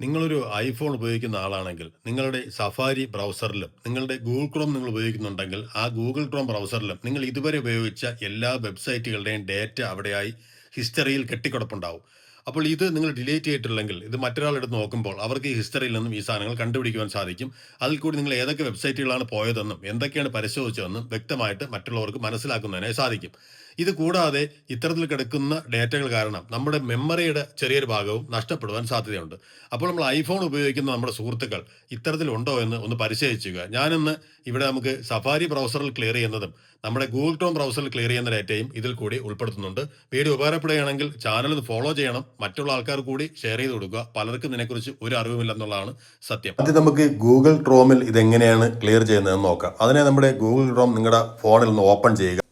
നിങ്ങളൊരു ഐഫോൺ ഉപയോഗിക്കുന്ന ആളാണെങ്കിൽ നിങ്ങളുടെ സഫാരി ബ്രൗസറിലും നിങ്ങളുടെ ഗൂഗിൾ ക്രോം നിങ്ങൾ ഉപയോഗിക്കുന്നുണ്ടെങ്കിൽ ആ ഗൂഗിൾ ക്രോം ബ്രൗസറിലും നിങ്ങൾ ഇതുവരെ ഉപയോഗിച്ച എല്ലാ വെബ്സൈറ്റുകളുടെയും ഡേറ്റ അവിടെയായി ഹിസ്റ്ററിയിൽ കെട്ടിക്കിടപ്പുണ്ടാവും. അപ്പോൾ ഇത് നിങ്ങൾ ഡിലീറ്റ് ചെയ്തിട്ടില്ലെങ്കിൽ ഇത് മറ്റൊരാളെടുത്ത് നോക്കുമ്പോൾ അവർക്ക് ഈ ഹിസ്റ്ററിയിൽ നിന്നും ഈ സാധനങ്ങൾ കണ്ടുപിടിക്കുവാൻ സാധിക്കും. അതിൽ കൂടി നിങ്ങൾ ഏതൊക്കെ വെബ്സൈറ്റുകളാണ് പോയതെന്നും എന്തൊക്കെയാണ് പരിശോധിച്ചതെന്നും വ്യക്തമായിട്ട് മറ്റുള്ളവർക്ക് മനസ്സിലാക്കുന്നതിനായി സാധിക്കും. ഇത് കൂടാതെ ഇത്തരത്തിൽ കിടക്കുന്ന ഡേറ്റകൾ കാരണം നമ്മുടെ മെമ്മറിയുടെ ചെറിയൊരു ഭാഗവും നഷ്ടപ്പെടുവാൻ സാധ്യതയുണ്ട്. അപ്പോൾ നമ്മൾ ഐഫോൺ ഉപയോഗിക്കുന്ന നമ്മുടെ സുഹൃത്തുക്കൾ ഇത്തരത്തിലുണ്ടോ എന്ന് ഒന്ന് പരിശോധിച്ചുക. ഞാനിന്ന് ഇവിടെ നമുക്ക് സഫാരി ബ്രൗസറിൽ ക്ലിയർ ചെയ്യുന്നതും നമ്മുടെ ഗൂഗിൾ ക്രോം ബ്രൗസറിൽ ക്ലിയർ ചെയ്യുന്ന ഡേറ്റയും ഇതിൽ കൂടി ഉൾപ്പെടുത്തുന്നുണ്ട്. വീഡിയോ ഉപകാരപ്പെടുകയാണെങ്കിൽ ചാനൽ ഇത് ഫോളോ ചെയ്യണം. മറ്റുള്ള ആൾക്കാർ കൂടി ഷെയർ ചെയ്ത് കൊടുക്കുക. പലർക്കും ഇതിനെക്കുറിച്ച് ഒരു അറിവുമില്ലെന്നുള്ളതാണ് സത്യം. ആദ്യം നമുക്ക് ഗൂഗിൾ ക്രോമിൽ ഇതെങ്ങനെയാണ് ക്ലിയർ ചെയ്യുന്നതെന്ന് നോക്കാം. അതിനെ നമ്മുടെ ഗൂഗിൾ ക്രോം നിങ്ങളുടെ ഫോണിൽ നിന്ന് ഓപ്പൺ ചെയ്യുക.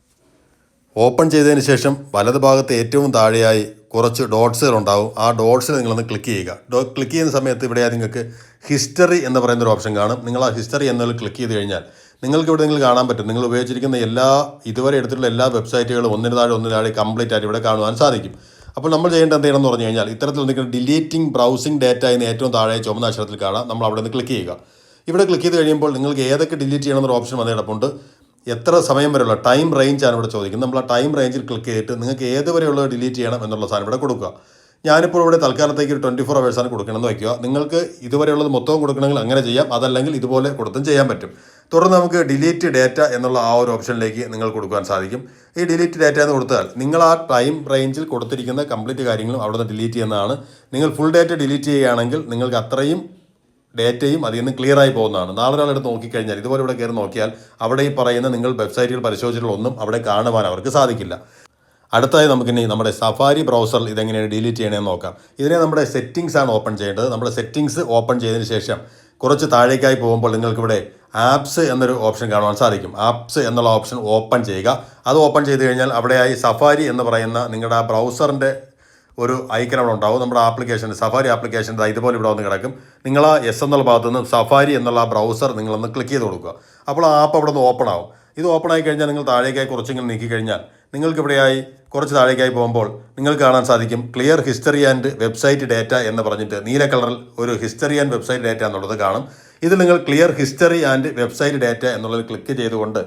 ഓപ്പൺ ചെയ്തതിന് ശേഷം വലത് ഭാഗത്ത് ഏറ്റവും താഴെയായി കുറച്ച് ഡോട്ട്സുകൾ ഉണ്ടാവും. ആ ഡോട്ട്സിൽ നിങ്ങളൊന്ന് ക്ലിക്ക് ചെയ്യുക. ക്ലിക്ക് ചെയ്യുന്ന സമയത്ത് ഇവിടെ നിങ്ങൾക്ക് ഹിസ്റ്ററി എന്ന് പറയുന്ന ഒരു ഓപ്ഷൻ കാണും. നിങ്ങൾ ആ ഹിസ്റ്ററി എന്നതിൽ ക്ലിക്ക് ചെയ്ത് കഴിഞ്ഞാൽ നിങ്ങൾക്ക് ഇവിടെ നിങ്ങൾ കാണാൻ പറ്റും. നിങ്ങൾ ഉപയോഗിച്ചിരിക്കുന്ന എല്ലാ ഇതുവരെ എടുത്തിട്ടുള്ള എല്ലാ വെബ്സൈറ്റുകളും ഒന്നിന് താഴെ ഒന്നിന് താഴെ കംപ്ലീറ്റ് ആയിട്ട് ഇവിടെ കാണുവാൻ സാധിക്കും. അപ്പോൾ നമ്മൾ ചെയ്യേണ്ടത് എന്ത് എന്ന് പറഞ്ഞു കഴിഞ്ഞാൽ ഇത്തരത്തിൽ നിൽക്കുന്ന ഡിലീറ്റിംഗ് ബ്രൗസിംഗ് ഡാറ്റ എന്ന് ഏറ്റവും താഴെ ചുമന്ന അക്ഷരത്തിൽ കാണാം. നമ്മൾ അവിടെ നിന്ന് ക്ലിക്ക് ചെയ്യുക. ഇവിടെ ക്ലിക്ക് ചെയ്ത് കഴിയുമ്പോൾ നിങ്ങൾക്ക് ഏതൊക്കെ ഡിലീറ്റ് ചെയ്യണം എന്നൊരു ഓപ്ഷൻ വന്ന് കിടപ്പുണ്ട്. എത്ര സമയം വരെയുള്ള ടൈം റേഞ്ച് ആണ് ഇവിടെ ചോദിക്കുന്നത്. നമ്മൾ ആ ടൈം റേഞ്ചിൽ ക്ലിക്ക് ചെയ്തിട്ട് നിങ്ങൾക്ക് ഏത് വരെയുള്ളത് ഡിലീറ്റ് ചെയ്യണം എന്നുള്ള സാധനം ഇവിടെ കൊടുക്കുക. ഞാനിപ്പോൾ ഇവിടെ തൽക്കാലത്തേക്ക് ഒരു ട്വന്റി ഫോർ അവേഴ്സാണ് കൊടുക്കണമെന്ന് വയ്ക്കുക. നിങ്ങൾക്ക് ഇതുവരെയുള്ളത് മൊത്തവും കൊടുക്കണമെങ്കിൽ അങ്ങനെ ചെയ്യാം. അതല്ലെങ്കിൽ ഇതുപോലെ കൊടുത്തും ചെയ്യാൻ പറ്റും. തുടർന്ന് നമുക്ക് ഡിലീറ്റ് ഡേറ്റ എന്നുള്ള ആ ഒരു ഓപ്ഷനിലേക്ക് നിങ്ങൾ കൊടുക്കാൻ സാധിക്കും. ഈ ഡിലീറ്റ് ഡേറ്റ എന്ന് കൊടുത്താൽ നിങ്ങൾ ആ ടൈം റേഞ്ചിൽ കൊടുത്തിരിക്കുന്ന കംപ്ലീറ്റ് കാര്യങ്ങളും അവിടെ നിന്ന് ഡിലീറ്റ് ചെയ്യുന്നതാണ്. നിങ്ങൾ ഫുൾ ഡേറ്റ ഡിലീറ്റ് ചെയ്യുകയാണെങ്കിൽ നിങ്ങൾക്ക് അത്രയും ഡേറ്റയും അതിൽ നിന്ന് ക്ലിയർ ആയി പോകുന്നതാണ്. നാളെ ഒരാളെടുത്ത് നോക്കിക്കഴിഞ്ഞാൽ ഇതുപോലെ ഇവിടെ കയറി നോക്കിയാൽ അവിടെ ഈ പറയുന്ന നിങ്ങൾ വെബ്സൈറ്റുകൾ പരിശോധിച്ചിട്ടുള്ള ഒന്നും അവിടെ കാണുവാൻ അവർക്ക് സാധിക്കില്ല. അടുത്തായി നമുക്കിനി നമ്മുടെ സഫാരി ബ്രൗസർ ഇതെങ്ങനെയാണ് ഡിലീറ്റ് ചെയ്യണമെന്ന് നോക്കാം. ഇതിനെ നമ്മുടെ സെറ്റിങ്സ് ആണ് ഓപ്പൺ ചെയ്യേണ്ടത്. നമ്മുടെ സെറ്റിങ്സ് ഓപ്പൺ ചെയ്തതിന് ശേഷം കുറച്ച് താഴേക്കായി പോകുമ്പോൾ നിങ്ങൾക്കിവിടെ ആപ്സ് എന്നൊരു ഓപ്ഷൻ കാണുവാൻ സാധിക്കും. ആപ്സ് എന്നുള്ള ഓപ്ഷൻ ഓപ്പൺ ചെയ്യുക. അത് ഓപ്പൺ ചെയ്ത് കഴിഞ്ഞാൽ അവിടെയായി സഫാരി എന്ന് പറയുന്ന നിങ്ങളുടെ ബ്രൗസറിന്റെ ഒരു ഐക്കൺ അവിടെ ഉണ്ടാവും. നമ്മുടെ ആപ്ലിക്കേഷൻ സഫാരി ആപ്ലിക്കേഷൻ ദാ ഇതുപോലെ ഇവിടെ വന്ന് കിടക്കും. നിങ്ങൾ ആ എസ് എന്നുള്ള ഭാഗത്ത് നിന്ന് സഫാരി എന്നുള്ള ബ്രൗസർ നിങ്ങളൊന്ന് ക്ലിക്ക് ചെയ്ത് കൊടുക്കുക. അപ്പോൾ ആ ആപ്പ് അവിടെ നിന്ന് ഓപ്പൺ ആവും. ഇത് ഓപ്പൺ ആയി കഴിഞ്ഞാൽ നിങ്ങൾ താഴേക്കായി കുറച്ചെങ്കിലും നീക്കി കഴിഞ്ഞാൽ നിങ്ങൾക്ക് ഇവിടെയായി കുറച്ച് താഴേക്കായി പോകുമ്പോൾ നിങ്ങൾക്ക് കാണാൻ സാധിക്കും clear history and website data എന്ന് പറഞ്ഞിട്ട് നീല കളറിൽ ഒരു ഹിസ്റ്ററി ആൻഡ് വെബ്സൈറ്റ് ഡേറ്റ എന്നുള്ളത് കാണും. ഇതിൽ നിങ്ങൾ clear history and website data എന്നുള്ളത് ക്ലിക്ക് ചെയ്തുകൊണ്ട്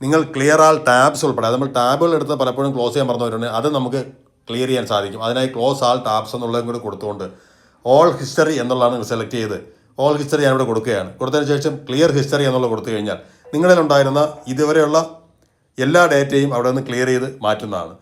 നിങ്ങൾ ക്ലിയർ ആൾ ടാബ്സ് ഉൾപ്പെടെ നമ്മൾ ടാബുകൾ എടുത്ത് പലപ്പോഴും ക്ലോസ് ചെയ്യാൻ പറഞ്ഞവരുണ്ട് അത് നമുക്ക് ക്ലിയർ ചെയ്യാൻ സാധിക്കും. അതിനായി ക്ലോസ് ആൾ ടാബ്സ് എന്നുള്ളതും കൂടി കൊടുത്തുകൊണ്ട് ഓൾ ഹിസ്റ്ററി എന്നുള്ളതാണ് നിങ്ങൾ സെലക്ട് ചെയ്ത് ഓൾ ഹിസ്റ്ററി ഞാനിവിടെ കൊടുക്കുകയാണ്. കൊടുത്തതിന് ശേഷം ക്ലിയർ ഹിസ്റ്ററി എന്നുള്ളത് കൊടുത്തു കഴിഞ്ഞാൽ നിങ്ങളിൽ ഉണ്ടായിരുന്ന ഇതുവരെയുള്ള എല്ലാ ഡേറ്റയും അവിടെ നിന്ന് ക്ലിയർ ചെയ്ത് മാറ്റുന്നതാണ്.